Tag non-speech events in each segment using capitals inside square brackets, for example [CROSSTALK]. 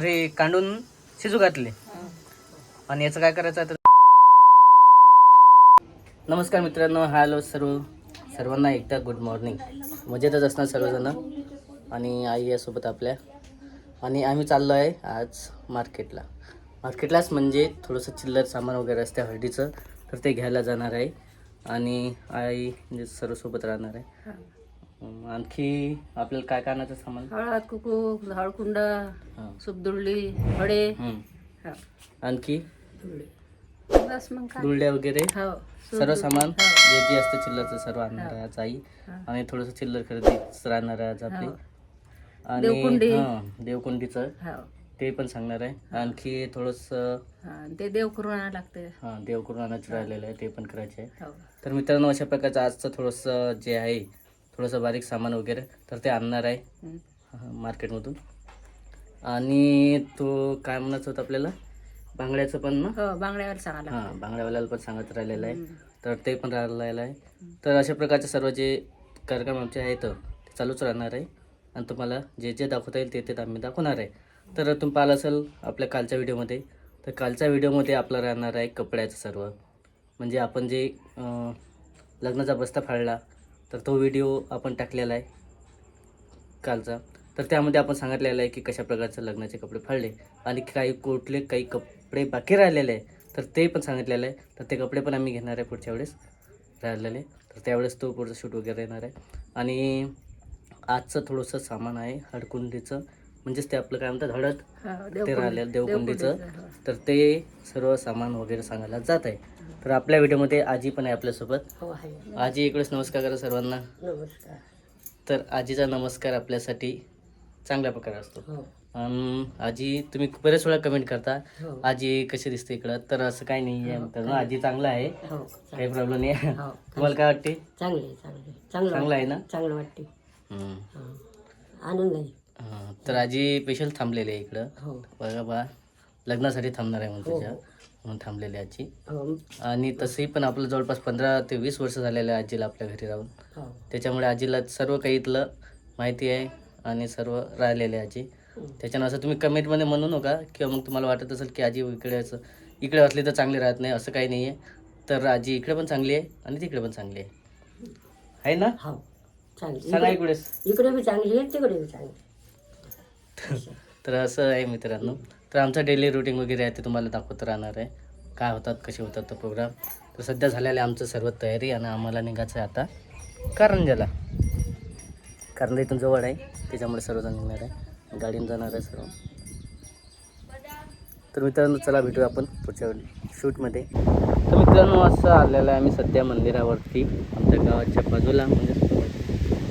तर हे कांडून शिजू घातले. आणि याचं काय करायचं आहे तर नमस्कार मित्रांनो हॅलो सर्व. सर्वांना एकदा गुड मॉर्निंग. मजेतच असणार सर्वजण. आणि आई आहे सोबत आपल्या. आणि आम्ही चाललो आहे आज मार्केटला. मार्केटलाच म्हणजे थोडंसं चिल्लर सामान वगैरे असते हळदीचं. तर ते घ्यायला जाणार आहे. आणि आई म्हणजे सर्व सोबत राहणार आहे. आणखी आपल्याला काय काय आणायचं सामान? हळद कुकू हळकुंड हां. सुपदुळली हळे हं. हा. आणखी? बस मग काय? दुरड्या वगैरे? हो. सर्व सामान? हो. जे जे असतं चिल्लरचं सर्व आणणार आहे आज आई हा. आणि थोडंसं चिल्लर खरेदी राहणार आहे आज आपली. हो. आणि देवकुंडी. हां देवकुंडीचं. हो. ते पण सांगणार आहे. आणखी थोडंसं हा, ते देव करून आणायला लागते हां देव करून आणायचं राहिलेलं आहे ते पण करायचे आहे हो. तर मित्रांनो अशा प्रकारचं आजचं थोडंसं जे आहे थोडंसं बारीक सामान वगैरे तर ते आणणार आहे. मार्केटमधून. आणि तो काय म्हणत होता आपल्याला? बांगड्याचं पण ना? हो बांगड्यावर सांगायला हां बांगड्यावाल्याला पण सांगत राहिलेलं आहे. तर ते पण राहिलेलं आहे. तर अशा प्रकारचे सर्व जे कार्यक्रम आमचे आहेत ते चालूच राहणार आहे. आणि तुम्हाला जे जे दाखवता येईल ते ते आम्ही दाखवणार आहे. तर तुम्ही पाहिलं असेल आपल्या कालच्या व्हिडिओमध्ये तर कालच्या व्हिडिओमध्ये आपलं राहणार आहे कपड्याचं सर्व. म्हणजे आपण जे लग्नाचा बस्ता फाडला तर तो व्हिडिओ आपण टाकलेला आहे कालचा. तर त्यामध्ये आपण सांगितलेलं आहे की कशा प्रकारचे लग्नाचे कपडे फाडले आणि काही कुठले काही कपडे बाकी राहिलेले आहे. तर ते पण सांगितलेलं आहे. तर ते कपडे पण आम्ही घेणार आहे पुढच्या वेळेस राहिलेले. तर त्यावेळेस तो पुढचं शूट वगैरे येणार आहे. आणि आजचं थोडंसं सामान आहे हडकुंडीचं. म्हणजेच ते आपलं काय म्हणतात हळद? हो, ते राहिलेलं देवकुंडीचं. तर ते सर्व सामान वगैरे सांगायला जात आहे. तर आपल्या व्हिडिओमध्ये आजी पण आहे आपल्यासोबत. हो आहे. आजी इकडेच नमस्कार करा सर्वांना. नमस्कार. तर आजीचा नमस्कार आपल्यासाठी चांगल्या प्रकारे असतो. हो. आजी तुम्ही बरेच वेळा कमेंट करता. हो. आजी कशी दिसते इकडं? तर असं काही नाही आहे. मित्रांनो आजी चांगलं आहे. हो काही प्रॉब्लेम नाही. हो तुम्हाला काय वाटते? चांगले चांगले चांगलं चांगलं आहे ना? चांगलं वाटते. हो. आनंद आहे. हं. तर आजी स्पेशल थांबलेली आहे इकडं. हो. बघा बा. लग्नासाठी थांबणार आहे म्हणून हो. तुझ्या. थांबलेली आहे आजी. आणि तसंही पण आपलं जवळपास पंधरा ते वीस वर्ष झालेलं आहे आजीला आपल्या घरी राहून. त्याच्यामुळे आजीला सर्व काही इथलं माहिती आहे आणि सर्व राहिलेले आजी. त्याच्यानं असं तुम्ही कमेंटमध्ये म्हणू नका किंवा मग तुम्हाला वाटत असेल की आजी इकडे असं इकडे असली तर चांगली राहत नाही असं काही नाही आहे. तर आजी इकडे पण चांगली आहे आणि तिकडे पण चांगली आहे. आहे ना? हो. सांगा इकडे इकडे बी चांगली आहे तिकडे बी चांगली [LAUGHS] तर असं आहे मित्रांनो. तर आमचं डेली रुटीन वगैरे आहे ते तुम्हाला दाखवत राहणार आहे. काय होतात कसे होतात तो प्रोग्राम तर सध्या झालेलं आहे आमचं सर्व तयारी आणि आम्हाला निघायचं आहे आता कारंजाला कारंजा इथून जवळ आहे त्याच्यामुळे सर्वजण निघणार आहे. गाडीने जाणार आहे सर्व. तर मित्रांनो चला भेटूया आपण पुढच्या शूटमध्ये. तर मित्रांनो असं आलेलं आहे आम्ही सध्या मंदिरावरती आमच्या गावाच्या बाजूला म्हणजे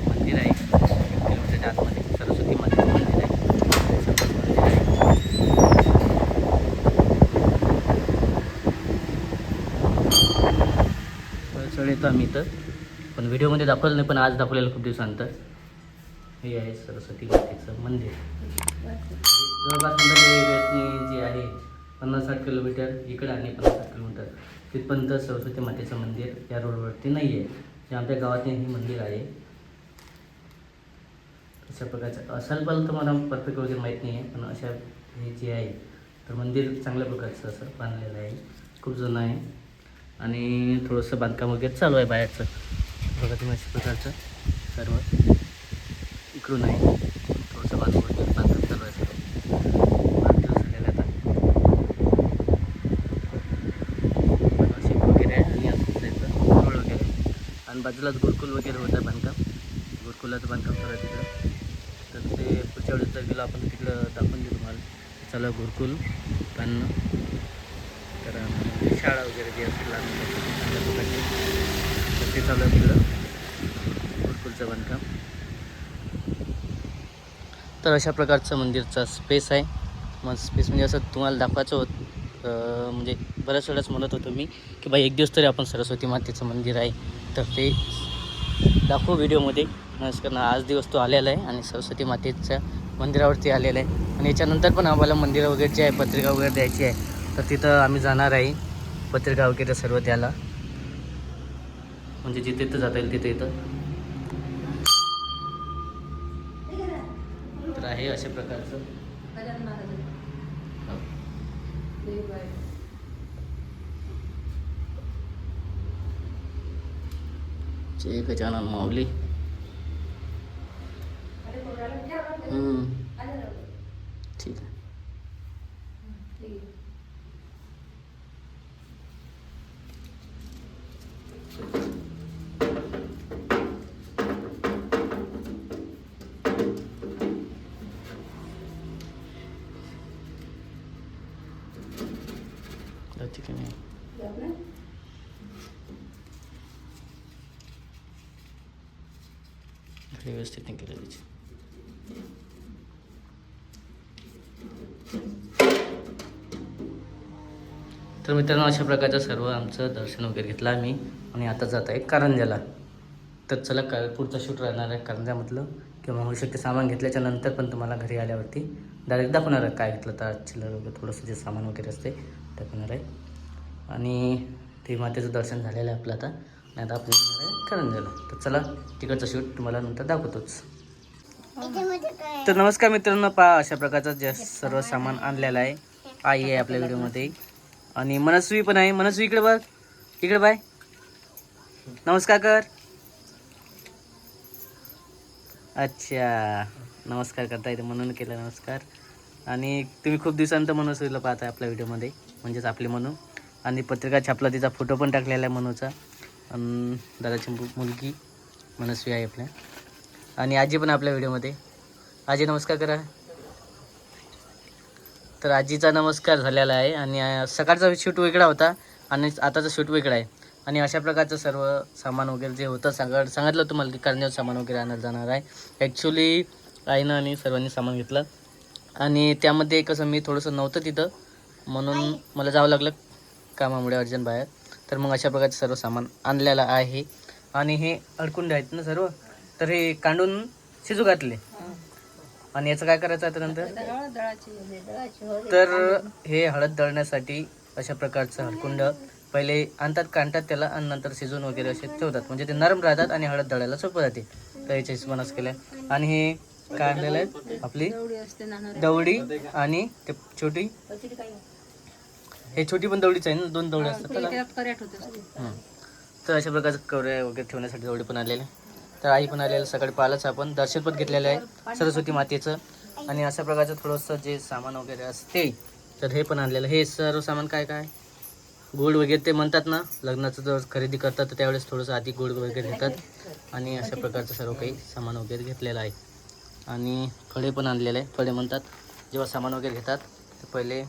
मंदिर आहे एक किलोमीटरच्या आतमध्ये सरस्वती मातेचं मंदिर आहे शंकर मंदिर आहे चढ आम्ही इथं. पण व्हिडिओमध्ये दाखवलं नाही पण आज दाखवलेलं खूप दिवसानंतर. हे आहे सरस्वती मातेचं मंदिर. जवळपास जे आहे पन्नास साठ किलोमीटर इकडं आणि पन्नास साठ किलोमीटर. तिथपर्यंत सरस्वती मातेचं मंदिर या रोडवरती नाही आहे जे आमच्या गावातले हे मंदिर आहे. अशा प्रकारचं असाल पण तर मला परफेक्ट वगैरे माहीत नाही आहे पण अशा हे जे आहे तर मंदिर चांगल्या प्रकारचं असं बांधलेलं आहे. खूप जुनं आहे. आणि थोडंसं बांधकाम वगैरे चालू आहे बाहेरचं. बघा तुम्ही अशा प्रकारचं सर्व इकडून आहे. थोडंसं बांधकाम वगैरे बांधकाम चालू आहे सर्व आठ दिवस आता. वगैरे आहे आणि असं त्याचं रोड वगैरे. आणि बाजूलाच गुरकुल वगैरे होतं आहे बांधकाम. गुरकुलाचं बांधकाम चालू आहे तिकडं तर ते पुढच्या वेळेस जर गेलो आपण तिकडं दाखवून देऊ तुम्हाला. चला गुरकुल पण शाळा वगैरे जी असतील लहान मुलांसाठी तर ते चालू आहे तिकडं गुरुकुलचं बांधकाम. तर अशा प्रकारचं मंदिरचा स्पेस आहे. मग स्पेस म्हणजे असं तुम्हाला दाखवायचं होत म्हणजे बऱ्याच वेळेस म्हणत होतो मी की बाई एक दिवस तरी आपण सरस्वती मातेचं मंदिर आहे. तर ते दाखवू व्हिडिओमध्ये. नमस्कार आज दिवस तो आलेला आहे आणि सरस्वती मातेच्या मंदिरावरती आलेला आहे. आणि याच्यानंतर पण आम्हाला मंदिरं वगैरे जे आहे पत्रिका वगैरे द्यायची आहे तर तिथं आम्ही जाणार आहे. पत्रिका वगैरे सर्व द्यायला म्हणजे जिथे इथं जाता येईल तिथे इथं. तर आहे अशा प्रकारचं. गजानन जय गजानन माऊली. ठीक आहे. तर ठीक आहे. नाही व्यवस्थित नाही केलं त्याची. तर मित्रांनो अशा प्रकारचं सर्व आमचं दर्शन वगैरे घेतलं आम्ही आणि आता जात आहे कारंजाला तर चला का पुढचा शूट राहणार आहे कारंजामधलं किंवा होऊ शकते सामान घेतल्याच्या नंतर पण तुम्हाला घरी आल्यावरती डायरेक्ट दाखवणार आहे काय घेतलं तर चिल्लर वगैरे थोडंसं जे सामान वगैरे असते दाखवणार आहे. आणि ते मातेचं दर्शन झालेलं आहे आपलं आता. आणि आता आपण येणार आहे तर चला तिकडचं शूट तुम्हाला नंतर दाखवतोच. तर नमस्कार मित्रांनो पहा अशा प्रकारचं जे सर्व सामान आणलेलं आहे. आई आहे आपल्या व्हिडिओमध्ये. आणि मनस्वी पण आहे. मनस्वी इकडे बघ. इकडे बाय. नमस्कार कर. अच्छा. नमस्कार करता येते म्हणून केलं नमस्कार. आणि तुम्ही खूप दिवसानंतर मनस्वीला पाहताय आपल्या व्हिडिओमध्ये. म्हणजेच आपले मनू. आणि पत्रिका छापला तिचा फोटो पण टाकलेला आहे मनूचा. आणि दादाची मुलगी मनस्वी आहे आपल्या. आणि आजी पण आपल्या व्हिडिओमध्ये. आजी नमस्कार करा. तर आजीचा नमस्कार झालेला आहे. आणि सकाळचा शूट वेगळा होता. आणि आताचा शूट वेगळा आहे. आणि अशा प्रकारचं सर्व सामान वगैरे जे होतं सांगा सांगितलं तुम्हाला की करण्याचं सामान वगैरे आणायला जाणार आहे. ॲक्च्युली आईनं आणि सर्वांनी सामान घेतलं. आणि त्यामध्ये कसं मी थोडंसं नव्हतं तिथं. म्हणून मला जावं लागलं कामामुळे अर्जंट बाहेर. तर मग अशा प्रकारचं सर्व सामान आणलेलं आहे. आणि हे अडकुंडे आहेत ना सर्व? तर हे कांडून शिजू घातले. आणि याचं काय करायचं आता नंतर? तर हे हळद दळण्यासाठी अशा प्रकारचं हळकुंड पहिले आणतात काढतात त्याला आणि नंतर शिजवून वगैरे असे ठेवतात. म्हणजे ते नरम राहतात आणि हळद दळायला सोपं जाते. तर याच्या हिशोबानच केलं. आणि हे काय आणलेलं आहे? आपली दवडी आणि ते छोटी हे छोटी पण दवडीच आहे ना दोन दवडी असतात त्याला? हं. तर अशा प्रकारचं कवऱ्या वगैरे ठेवण्यासाठी दवडी पण आलेले तर आई पण आलेलं सकाळी पाहिलंच आपण. दर्शन पण घेतलेलं आहे सरस्वती मातेचं. आणि अशा प्रकारचं थोडंसं जे सामान वगैरे असते तर हे पण आणलेलं हे सर्व सामान काय काय? गोड वगैरे ते म्हणतात ना लग्नाचं जर खरेदी करतात तर त्यावेळेस थोडंसं आधी गोड वगैरे घेतात. आणि अशा प्रकारचं सर्व काही सामान वगैरे घेतलेलं आहे. आणि फळे पण आणलेले आहे. फळे म्हणतात जेव्हा सामान वगैरे घेतात तर पहिले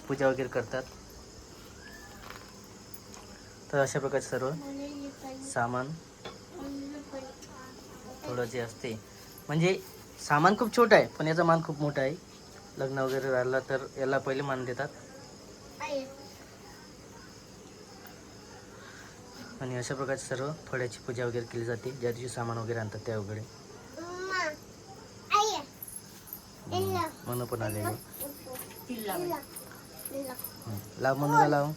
पूजा वगैरे करतात. तर अशा प्रकारचे सर्व सामान थोडं जे असते. म्हणजे सामान खूप छोटं आहे पण याचा मान खूप मोठा आहे. लग्न वगैरे राहिलं तर याला पहिले मान देतात. आणि अशा प्रकारचे सर्व फळ्याची पूजा वगैरे केली जाते. ज्या दिवशी सामान वगैरे आणतात त्या वगैरे. मन पण आलेले हं. लाव मनूला लाव.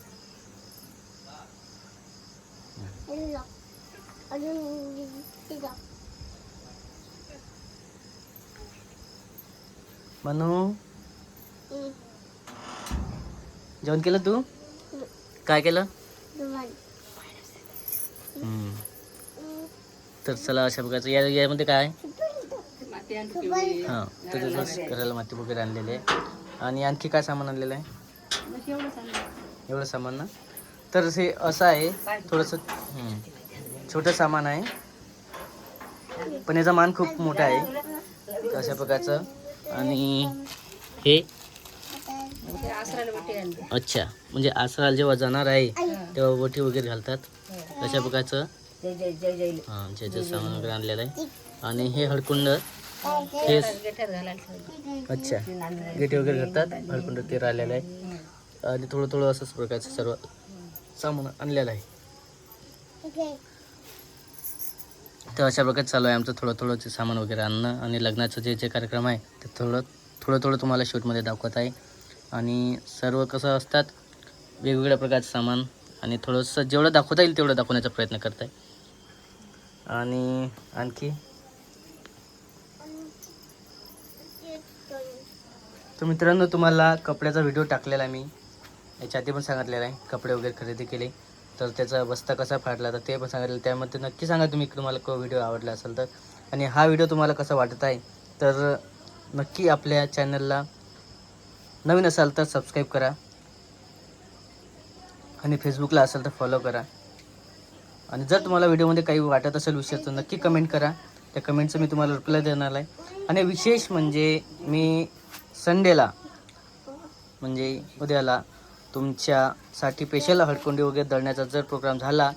मनू? जेवण केलं तू? काय केलं. तर चला अशा प्रकारचं. या यामध्ये काय? हां तर करायला माती वगैरे आणलेली. आहे आणि आणखी काय सामान आणलेलं आहे? एवढं सामान ना? तर हे असं आहे थोडंसं. छोटं सामान आहे. पण याचा मान खूप मोठा आहे अशा प्रकारचं. आणि हे? अच्छा म्हणजे आसराला जेव्हा जाणार आहे तेव्हा वठी वगैरे घालतात अशा प्रकारचं. हां जे जे सामान वगैरे आणलेलं आहे. आणि हे हडकुंड अच्छा. गेटे वगैरे करतात हडकुंड ते राहिलेलं आहे. आणि थोडं थोडं असंच प्रकारचं सर्व सामान आणलेलं आहे. तर अशा प्रकारे चालू आहे आमचं थोडं थोडं ते सामान वगैरे आणणं आणि लग्नाचं जे जे कार्यक्रम आहे ते थोडं थोडं थोडं तुम्हाला शूटमध्ये दाखवत आहे. आणि सर्व कसं असतात वेगवेगळ्या प्रकारचं सामान आणि थोडंसं जेवढं दाखवता येईल तेवढं दाखवण्याचा प्रयत्न करत आहे आणि आणखी तर मित्रांनो तुम्हाला कपड्याचा व्हिडिओ टाकलेला आहे मी. याच्या आधी पण सांगितलेला आहे कपडे वगैरे खरेदी केले. तर त्याचा बस्ता कसा फाटला तर ते पण सांगितलं. त्यामध्ये नक्की सांगा तुम्ही तुम्हाला को व्हिडिओ आवडला असेल तर. आणि हा व्हिडिओ तुम्हाला कसा वाटत आहे तर नक्की आपल्या चॅनलला नवीन असाल तर सबस्क्राईब करा. आणि फेसबुकला असेल तर फॉलो करा. आणि जर तुम्हाला व्हिडिओमध्ये काही वाटत असेल विषय तर नक्की कमेंट करा. त्या कमेंटचं मी तुम्हाला रिप्लाय देणार आहे. आणि विशेष म्हणजे मी संडेला म्हणजे उद्याला तुमच्यासाठी स्पेशल हडकुंडी वगैरे दळण्याचा जर प्रोग्राम झाला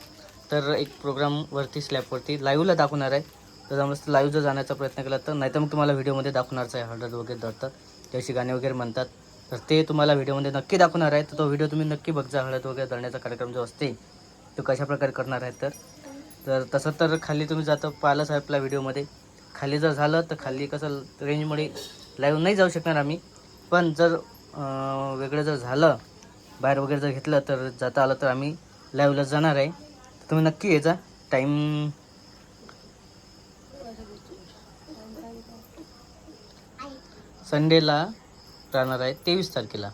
तर एक प्रोग्रामवरती स्लॅबवरती लाईव्हला दाखवणार आहे. तर त्यामुळे लाईव्ह जर जाण्याचा प्रयत्न केला तर नाहीतर मग तुम्हाला व्हिडिओमध्ये दाखवणारच आहे हळद वगैरे दळतात. त्याशी गाणे वगैरे म्हणतात. तर ते तुम्हाला व्हिडिओमध्ये नक्की दाखवणार आहे. तर तो व्हिडिओ तुम्ही नक्की बघजा हळद वगैरे दळण्याचा कार्यक्रम जो असते तो कशा प्रकारे करणार आहे तर. तर तसं तर खाली तुम्ही जातं पाहिलंच साहेबला आपल्या व्हिडिओमध्ये खाली जर झालं तर खाली कसं रेंजमुळे लाईव्ह नाही जाऊ शकणार आम्ही. पण जर वेगळं जर झालं बाहेर वगैरे जर घेतलं तर जाता आलं तर आम्ही लाईव्हला जाणार आहे. तर तुम्ही नक्की यायचा टाईम संडेला राहणार आहे तेवीस तारखेला.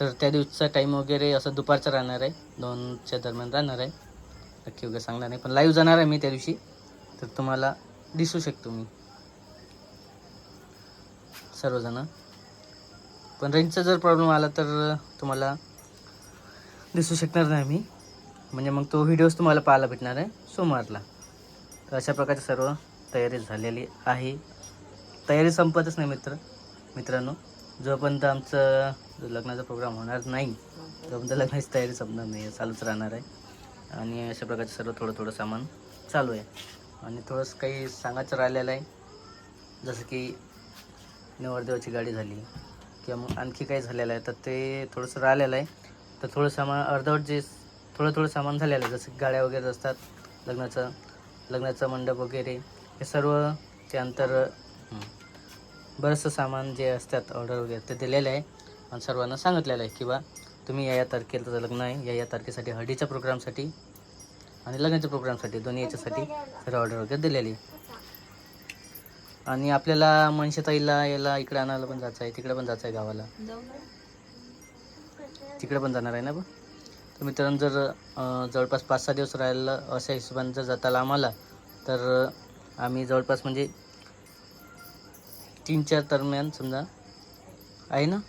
तर त्या दिवसाचा टाईम वगैरे असं दुपारचा राहणार आहे. दोनच्या दरम्यान राहणार आहे. नक्की वगैरे सांगणार नाही पण लाईव्ह जाणार आहे मी त्या दिवशी. तर तुम्हाला दिसू शकतो मी. सर्वजण. पण रेंजचा जर प्रॉब्लेम आला तर तुम्हाला दिसू शकणार नाही मी. म्हणजे मग तो व्हिडिओज तुम्हाला पाहायला भेटणार आहे सोमवारला. तर अशा प्रकारची सर्व तयारी झालेली आहे. तयारी संपतच नाही मित्र. मित्रांनो जोपर्यंत आमचं लग्नाचा प्रोग्राम होणार नाही तोपर्यंत लग्नाची तयारी संपणार नाही आहे चालूच राहणार आहे. आणि अशा प्रकारचं सर्व थोडं थोडं सामान चालू आहे. आणि थोडंसं काही सांगायचं राहिलेलं आहे जसं की नवरदेवाची गाडी झाली. किंवा मग आणखी काही झालेलं आहे तर ते थोडंसं राहिलेलं आहे. तर थोडं सामान अर्धवट जे थोडं थोडं सामान झालेलं आहे जसं गाड्या वगैरे असतात लग्नाचं लग्नाचं मंडप वगैरे हे सर्व त्यानंतर बरंचसं सामान जे असतात ऑर्डर वगैरे ते दिलेलं आहे. आणि सर्वांना सांगितलेलं आहे की बा तुम्ही या या तारखेला लग्न आहे या या तारखेसाठी हळदीच्या प्रोग्रामसाठी आणि लग्नाच्या प्रोग्रामसाठी दोन्ही याच्यासाठी सर्व ऑर्डर वगैरे दिलेली आहे. आणि आपल्याला मनशताईला याला इकडे आणायला पण जायचं आहे तिकडे पण जायचं आहे गावाला. तिकडे पण जाणार आहे ना बघ तर मित्रांनो जर जवळपास पाच सहा दिवस राहिलं अशा हिशोबाने जर जाताला आम्हाला तर आम्ही जवळपास म्हणजे तीन चार दरम्यान समजा आहे ना?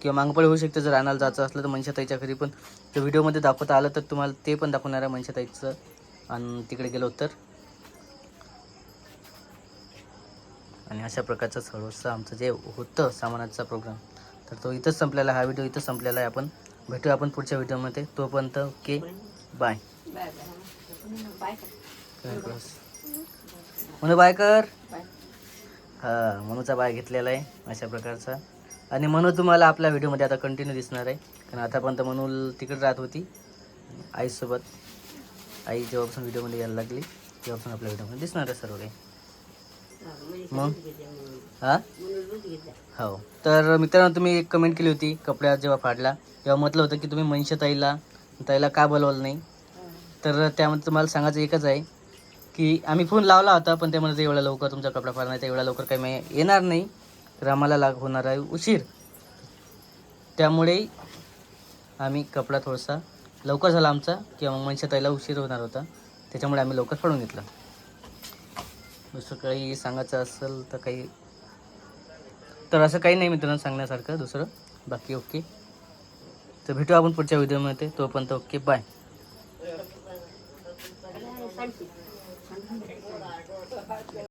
किंवा मागपळे होऊ शकते जर आणायला जायचं असलं तर मनशाताईच्या घरी पण. ते व्हिडिओमध्ये दाखवता आलं तर तुम्हाला ते पण दाखवणार आहे मनशाताईचं. आणि तिकडे गेलो तर? आणि अशा प्रकारचं सर्वस्व आमचं जे होतं सामानाचा प्रोग्राम तर तो इथंच संपलेला आहे. हा व्हिडिओ इथंच संपलेला आहे. आपण भेटू आपण पुढच्या व्हिडिओमध्ये तोपर्यंत ओके बाय म्हणून बाय कर हां मनूचा बाय घेतलेला आहे अशा प्रकारचा. आणि मनू तुम्हाला आपल्या व्हिडिओमध्ये आता कंटिन्यू दिसणार आहे. कारण आतापर्यंत मनू तिकडे राहत होती. आईसोबत. आई जेव्हापासून व्हिडिओमध्ये यायला लागली तेव्हापासून आपल्या व्हिडिओमध्ये दिसणार आहे सर्व काही. मग? हा? हो. तर मित्रांनो तुम्ही एक कमेंट केली होती कपड्यात जेव्हा फाडला तेव्हा म्हटलं होतं की तुम्ही मनीषा ताईला ताईला का बोलवलं नाही? तर त्यामध्ये तुम्हाला सांगायचं एकच आहे की आम्ही फोन लावला होता पण ते म्हणत एवढ्या लवकर तुमचा कपडा फाडणार तर एवढ्या लवकर काही मी येणार नाही. तर आम्हाला लाग होणार आहे उशीर. त्यामुळे आम्ही कपडा थोडासा लवकर झाला आमचा किंवा मग मनीषा ताईला उशीर होणार होता. त्याच्यामुळे आम्ही लवकर फाडून घेतला. दुसरं काही सांगायचं असेल तर काही तर असं काही नाही मित्रांनो सांगण्यासारखं दुसरं? बाकी ओके तर भेटू आपण पुढच्या व्हिडिओमध्ये तोपर्यंत ओके बाय